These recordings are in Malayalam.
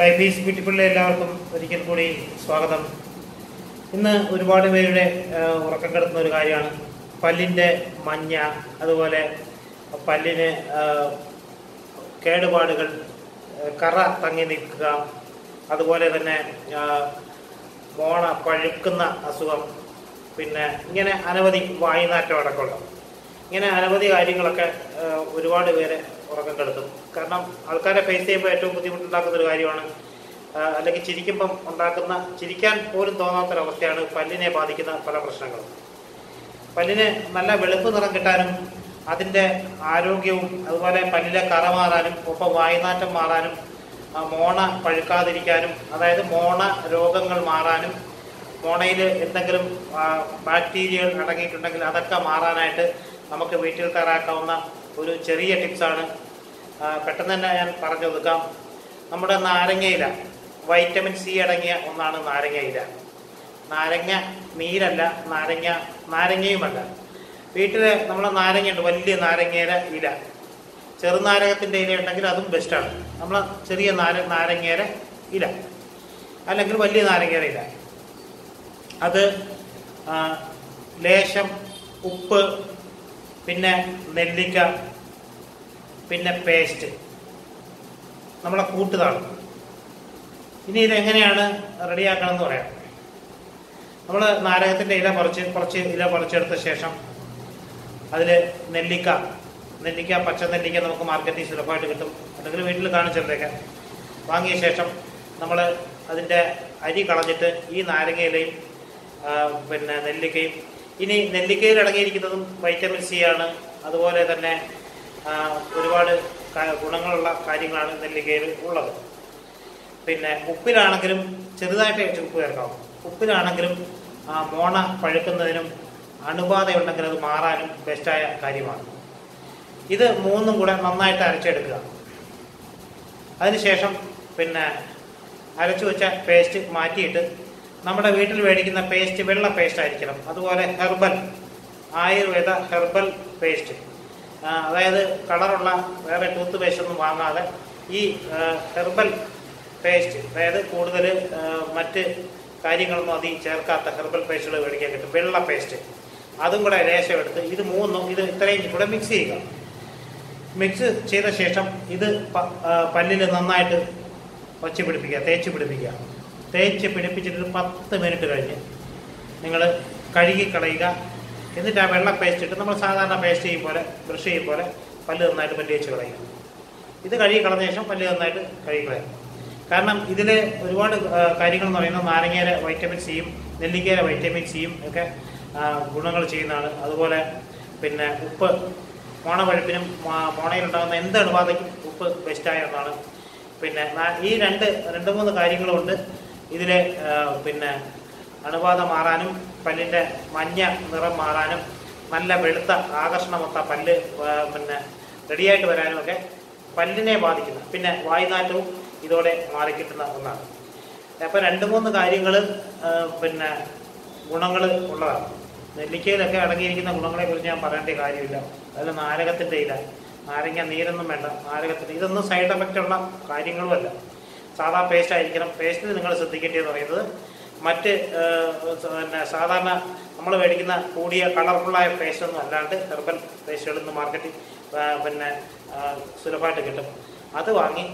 ലൈഫ് ഈസ് ബ്യൂട്ടിഫുള്ളിലെ എല്ലാവർക്കും ഒരിക്കൽ കൂടി സ്വാഗതം. ഇന്ന് ഒരുപാട് പേരുടെ ഉറക്കം കിടക്കുന്ന ഒരു കാര്യമാണ്. പല്ലിന്റെ മഞ്ഞ അതുപോലെ പല്ലിന് കേടുപാടുകൾ കറ തങ്ങി നിൽക്കുക അതുപോലെ തന്നെ മോണ പഴുക്കുന്ന അസുഖം പിന്നെ ഇങ്ങനെ അനവധി വായുനാറ്റം അടക്കമുള്ള ഇങ്ങനെ അനവധി കാര്യങ്ങളൊക്കെ ഒരുപാട് പേരെ ഉറക്കം കെടുത്തും. കാരണം ആൾക്കാരെ ഫേസ് ചെയ്യുമ്പോൾ ഏറ്റവും ബുദ്ധിമുട്ടുണ്ടാക്കുന്ന ഒരു കാര്യമാണ് അല്ലെങ്കിൽ ചിരിക്കുമ്പം ഉണ്ടാക്കുന്ന ചിരിക്കാൻ പോലും തോന്നാത്തൊരവസ്ഥയാണ് പല്ലിനെ ബാധിക്കുന്ന പല പ്രശ്നങ്ങളും. പല്ലിന് നല്ല വെളുപ്പ് നിറം കിട്ടാനും അതിന്റെ ആരോഗ്യവും അതുപോലെ പല്ലിലെ കറ മാറാനും ഒപ്പം വായുനാറ്റം മാറാനും മോണ പഴുക്കാതിരിക്കാനും അതായത് മോണ രോഗങ്ങൾ മാറാനും മോണയിൽ എന്തെങ്കിലും ബാക്ടീരിയകൾ അടങ്ങിയിട്ടുണ്ടെങ്കിൽ അതൊക്കെ മാറാനായിട്ട് നമുക്ക് വീട്ടിൽ തയ്യാറാക്കാവുന്ന ഒരു ചെറിയ ടിപ്സാണ് പെട്ടെന്ന് തന്നെ ഞാൻ പറഞ്ഞു കൊടുക്കാം. നമ്മുടെ നാരങ്ങയില വൈറ്റമിൻ സി അടങ്ങിയ ഒന്നാണ് നാരങ്ങയില. നാരങ്ങ നീരല്ല നാരങ്ങ നാരങ്ങയുമല്ല. വീട്ടിൽ നമ്മൾ നാരങ്ങയുണ്ട് വലിയ നാരങ്ങയുടെ ഇല. ചെറുനാരകത്തിന്റെ ഇല ഉണ്ടെങ്കിൽ അതും ബെസ്റ്റാണ് നമ്മളെ ചെറിയ നാര നാരങ്ങയുടെ ഇല. അല്ലെങ്കിൽ വലിയ നാരങ്ങയുടെ ഇല. അത് ലേശം ഉപ്പ് പിന്നെ നെല്ലിക്ക പിന്നെ പേസ്റ്റ് നമ്മളെ കൂട്ടുതാണ് ഇനി ഇതെങ്ങനെയാണ് റെഡിയാക്കണം എന്ന് പറയാം. നമ്മൾ നാരകത്തിന്റെ ഇല പറിച്ച് കുറച്ച് ഇല പറിച്ചെടുത്ത ശേഷം അതിൽ നെല്ലിക്ക നെല്ലിക്ക പച്ച നെല്ലിക്ക നമുക്ക് മാർക്കറ്റിൽ സുലഭമായിട്ട് കിട്ടും. അല്ലെങ്കിൽ വീട്ടിൽ കാണിച്ചിട്ടേക്ക് വാങ്ങിയ ശേഷം നമ്മൾ അതിന്റെ അരി കളഞ്ഞിട്ട് ഈ നാരങ്ങയിലയും പിന്നെ നെല്ലിക്കയും ഇനി നെല്ലിക്കയിൽ അടങ്ങിയിരിക്കുന്നതും വൈറ്റമിൻ സി ആണ്. അതുപോലെ തന്നെ ഒരുപാട് ഗുണങ്ങളുള്ള കാര്യങ്ങളാണ് നെല്ലിക്കയിൽ ഉള്ളത്. പിന്നെ ഉപ്പിലാണെങ്കിലും ചെറുതായിട്ട് ഉപ്പ് ചേർക്കാം. ഉപ്പിലാണെങ്കിലും മോണ പഴുക്കുന്നതിനും അണുബാധയുണ്ടെങ്കിൽ അത് മാറാനും ബെസ്റ്റായ കാര്യമാണ്. ഇത് മൂന്നും കൂടെ നന്നായിട്ട് അരച്ചെടുക്കുക. അതിനുശേഷം പിന്നെ അരച്ചു വെച്ച പേസ്റ്റ് മാറ്റിയിട്ട് നമ്മുടെ വീട്ടിൽ മേടിക്കുന്ന പേസ്റ്റ് വെള്ള പേസ്റ്റ് ആയിരിക്കണം. അതുപോലെ ഹെർബൽ ആയുർവേദ ഹെർബൽ പേസ്റ്റ് അതായത് കളറുള്ള വേറെ ടൂത്ത് പേസ്റ്റ് ഒന്നും വാങ്ങാതെ ഈ ഹെർബൽ പേസ്റ്റ് അതായത് കൂടുതൽ മറ്റ് കാര്യങ്ങളൊന്നും അതിൽ ചേർക്കാത്ത ഹെർബൽ പേസ്റ്റുകൾ മേടിക്കാൻ കിട്ടും. വെള്ള പേസ്റ്റ് അതും കൂടെ ലേശം എടുത്ത് ഇത് മൂന്നും ഇത് ഇത്രയും കൂടെ മിക്സ് ചെയ്യുക. മിക്സ് ചെയ്ത ശേഷം ഇത് പല്ലിൽ നന്നായിട്ട് വച്ച് പിടിപ്പിക്കുക തേച്ച് പിടിപ്പിക്കുക. തേച്ച് പിടിപ്പിച്ചിട്ട് പത്ത് മിനിറ്റ് കഴിഞ്ഞ്. നിങ്ങൾ കഴുകി കളയുക. എന്നിട്ട് ആ വെള്ളം പേസ്റ്റ് ഇട്ട് നമ്മൾ സാധാരണ പേസ്റ്റ് ചെയ്യും പോലെ ബ്രഷ് ചെയ്യും പോലെ പല്ല് നന്നായിട്ട് പല്ല് വെച്ച് കളയുക. ഇത് കഴുകി കളഞ്ഞ ശേഷം പല്ല് നന്നായിട്ട് കഴുകി കളയുക. കാരണം ഇതിൽ ഒരുപാട് കാര്യങ്ങൾ എന്ന് പറയുന്നത് നാരങ്ങയിലെ വൈറ്റമിൻ സിയും നെല്ലിക്കയിലെ വൈറ്റമിൻ സിയും ഒക്കെ ഗുണങ്ങൾ ചെയ്യുന്നതാണ്. അതുപോലെ പിന്നെ ഉപ്പ് മോണവഴുപ്പിനും മോണയിലുണ്ടാകുന്ന എന്ത് അണുബാധയ്ക്കും ഉപ്പ് ബെസ്റ്റായ ഒന്നാണ്. പിന്നെ ഈ രണ്ട് രണ്ട് മൂന്ന് കാര്യങ്ങളുണ്ട് ഇതിൽ പിന്നെ അണുബാധ മാറാനും പല്ലിന്റെ മഞ്ഞ നിറം മാറാനും നല്ല വെളുത്ത ആകർഷണമൊത്ത പല്ല് പിന്നെ റെഡിയായിട്ട് വരാനും ഒക്കെ പല്ലിനെ ബാധിക്കുന്ന. പിന്നെ വായുനാറ്റവും ഇതോടെ മാറിക്കിട്ടുന്ന ഒന്നാണ്. അപ്പോൾ രണ്ട് മൂന്ന് കാര്യങ്ങൾ പിന്നെ ഗുണങ്ങൾ ഉള്ളതാണ്. നെല്ലിക്കയിലൊക്കെ അടങ്ങിയിരിക്കുന്ന ഗുണങ്ങളെ കുറിച്ച് ഞാൻ പറയേണ്ട കാര്യമില്ല. അതിൽ നാരകത്തിന്റെ ഇല നാരങ്ങ നീരൊന്നും വേണ്ട നാരകത്തിന്റെ ഇതൊന്നും സൈഡ് എഫക്റ്റ് ഉള്ള കാര്യങ്ങളുമല്ല സാധാ പേസ്റ്റ് ആയിരിക്കണം. പേസ്റ്റിൽ നിങ്ങൾ ശ്രദ്ധിക്കേണ്ടതെന്ന് പറയുന്നത് മറ്റ് പിന്നെ സാധാരണ നമ്മൾ മേടിക്കുന്ന കൂടിയ കളർഫുള്ളായ പേസ്റ്റ് ഒന്നും അല്ലാണ്ട് ഹെർബൽ പേസ്റ്റുകളിൽ നിന്ന് മാർക്കറ്റിൽ പിന്നെ സുലഭമായിട്ട് കിട്ടും. അത് വാങ്ങി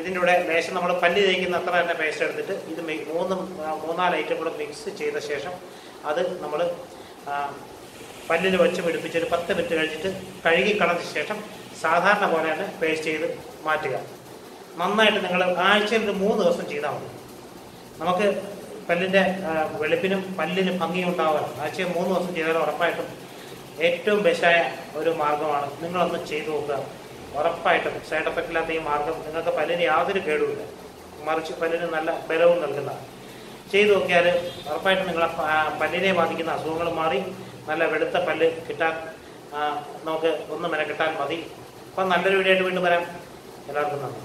ഇതിന്റെ ലേശം നമ്മൾ പല്ല് തേക്കുന്ന അത്ര തന്നെ പേസ്റ്റ് എടുത്തിട്ട് ഇത് മൂന്ന് മൂന്നും മൂന്നാൽ ഐറ്റം കൂടെ മിക്സ് ചെയ്ത ശേഷം അത് നമ്മൾ പല്ലിൽ വെച്ച് പിടിപ്പിച്ച് ഒരു പത്ത് മിനിറ്റ് കഴിച്ചിട്ട് കഴുകി കളഞ്ഞ ശേഷം സാധാരണ പോലെ തന്നെ പേസ്റ്റ് ചെയ്ത് മാറ്റുക. നന്നായിട്ട് നിങ്ങൾ ആഴ്ചയിൽ ഒരു മൂന്ന് ദിവസം ചെയ്താൽ മതി. നമുക്ക് പല്ലിന്റെ വെളുപ്പിനും പല്ലിന് ഭംഗിയും ഉണ്ടാവാൻ ആഴ്ചയിൽ മൂന്ന് ദിവസം ചെയ്താൽ ഉറപ്പായിട്ടും ഏറ്റവും ബെസ്റ്റായ ഒരു മാർഗമാണ്. നിങ്ങളൊന്ന് ചെയ്തു നോക്കുക. ഉറപ്പായിട്ടും സൈഡ് എഫക്റ്റ് ഇല്ലാത്ത ഈ മാർഗം നിങ്ങൾക്ക് പല്ലിന് യാതൊരു കേടുമില്ല മറിച്ച് പല്ലിന് നല്ല ബലവും നൽകുന്നതാണ്. ചെയ്തു നോക്കിയാൽ ഉറപ്പായിട്ടും നിങ്ങളെ പല്ലിനെ ബാധിക്കുന്ന അസുഖങ്ങൾ മാറി നല്ല വെളുത്ത പല്ല് കിട്ടാൻ നമുക്ക് ഒന്ന് മെനക്കെട്ടാൽ മതി. അപ്പം നല്ലൊരു വീഡിയോ ആയിട്ട് വീണ്ടും വരാം. എല്ലാവർക്കും നന്ദി.